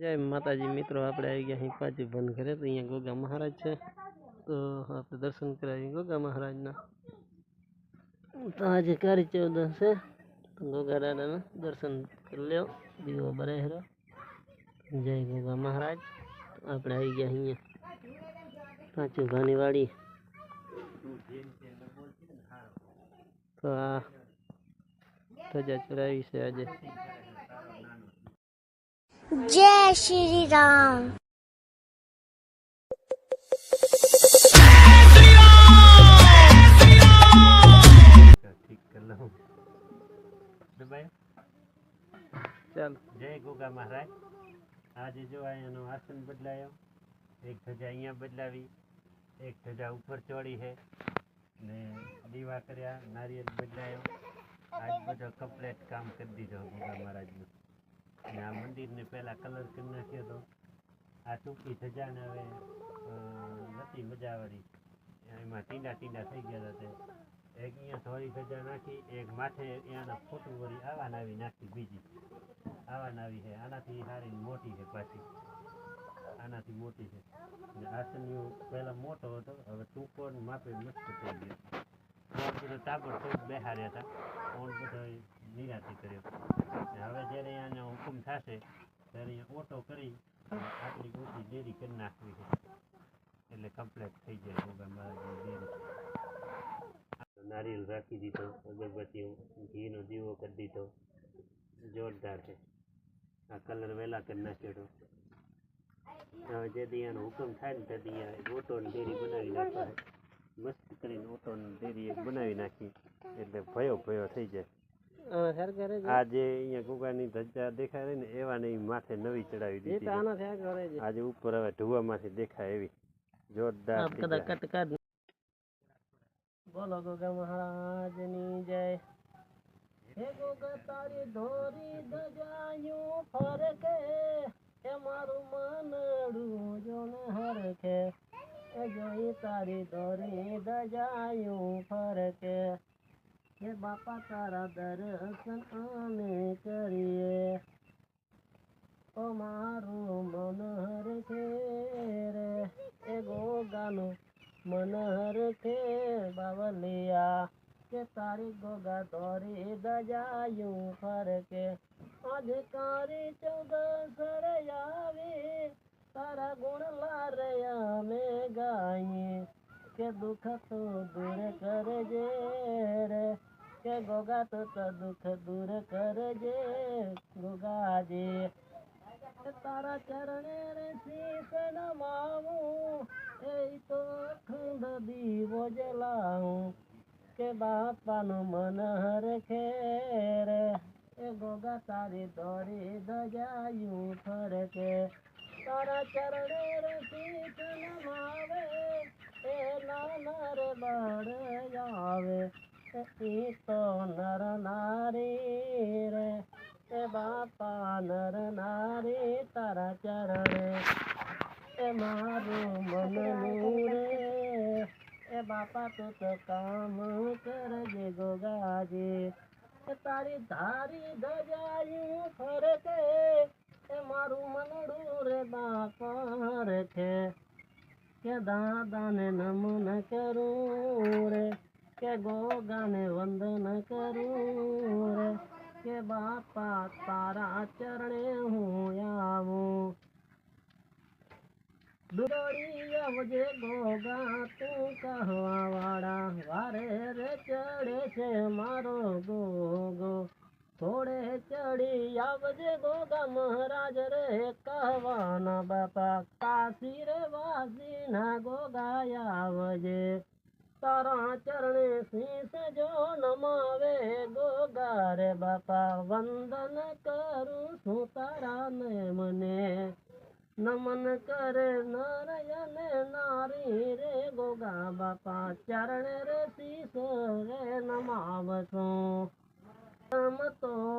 જય માતાજી, મિત્રો, આપણે આવી ગયા અહીં પાછી બંધ ઘરે, તો અહીંયા ગોગા મહારાજ છે. તો આપણે દર્શન કરાવીએ ગોગા મહારાજના. તો આજે કાળી ચૌદશ છે ગોગા દાદાના દર્શન કરી લ્યો. દીવો બરેહરો જય ગોગા મહારાજ. આપણે આવી ગયા અહીંયા પાછું ભાનીવાડી. તો આ ધજા ચડાવી છે આજે. જય શ્રી રામ. જય ગોગા મહારાજ. આજે જો એનું આસન બદલાયો. એક ધજા અહીંયા બદલાવી એક ધજા ઉપર ચોડી હે. ને દીવા કર્યા નારિયેલ બદલાયો. આજ બધો કમ્પ્લેટ કામ કરી દીધો ગોગા મહારાજનું. આ મંદિરને પહેલાં કલર કરી નાખ્યો હતો. આ ટૂંકી સજાને હવે નથી મજા આવી એમાં ટીંડા ટીંડા થઈ ગયા હતા તે. એક અહીંયા થોડી સજા નાખી, એક માથે અહીંયાના ફોટું વળી આવા નાવી નાખી બીજી. આવા નાવી છે. આનાથી સારી મોટી છે પાછી. આનાથી મોટી છે. આસનીઓ પહેલાં મોટો હતો, હવે ટૂંકો માપે મસ્ત થઈ ગયો. તાપડ તાબડતોડ બેહાર્યા હતા. ફોન બધો નિરાતી કર્યો ને હવે જ્યારે અહીંયાનો હુકમ થશે ત્યારે અહીંયા ઓટો કરી આટલી ઊંચી ડેરી કરી નાખવી છે. એટલે કમ્પ્લેટ થઈ જાય ગોગા મહારાજની ડેરી. નારિયેળ રાખી દીધો અગરબત્તી ઘીનો દીવો કરી દીધો. જોરદાર છે. આ કલર વહેલા કરી નાખ્યો હવે જે દિયાનો હુકમ થાય ને તે દિયા ઓટોની ડેરી બનાવી નાખવા. મસ્ત કરીને ઓટોની ડેરી બનાવી નાખી. એટલે ભયો ભયો થઈ જાય. છે. અહીંયા ગુગાની ધજા દેખાય રહી ને એવા ને માથે નવી ચડાવી દીધી આજે ઉપર હવે ધુવામાંથી દેખાય એવી. જોરદાર બોલો ગોગા મહારાજની જય. હે ગોગા તારી ધોરી ધજાયું ફરકે એ મારું મનડું જોને હરકે. એ જોઈ તારી ધોરી ધજાયું ફરકે. હે બાપા તારા દર્શન અમે કરીએ. ઓ મારું મન હરકે રે એ ગોગાનું મનહર કે બાવલિયા. કે તારી ગોગા દોરી દજાયું ફરકે. અધિકારી ચૌદ સર આવી, તારા ગુણ લારે અમે ગાઈએ. કે દુઃખ તો દૂર કરજે. કે ગોગા તો દુઃખ દૂર કરજે ગોગાજી કે તારા ચરણે રે શીશ નમાવું એ તો અખંડ દીવો જલાવું. કે બાપાનું મન હરખે રે એ ગોગા તારી દોરી દજાયું ફરકે તારા ચરણે રે શીશ નમાવે એ નાના રે બાળ આવે. એ નર નારી રે, એ બાપા નર નારી તારા ચરણે. એ મારું મનનું રે એ બાપા તું તો કામ કરજે ગોગાજી. તારી ધારી ધજાયું ફરકે, એ મારું મનડું રે બાપા રે છે કે દાદાને નમન કરું ગોગાને વંદન કરું રે, કે બાપા તારા ચરણે હું આવું. દોડી આવજે ગોગા, તું કહવા વાળા વારે રે ચડે છે મારો ગોગો. થોડે ચડી આવજે ગોગા, મહારાજ રે કહેવાના બાપા. કાશી રે વાસી ના ગોગા આવજે. તારા ચરણે શીશ જો નમાવે ગોગા રે બાપા, વંદન કરું છું તારા ને મને. નમન કરે નારાયણ નારી રે ગોગા બાપા, ચરણ રે શીશ રે નમાવ છું. તો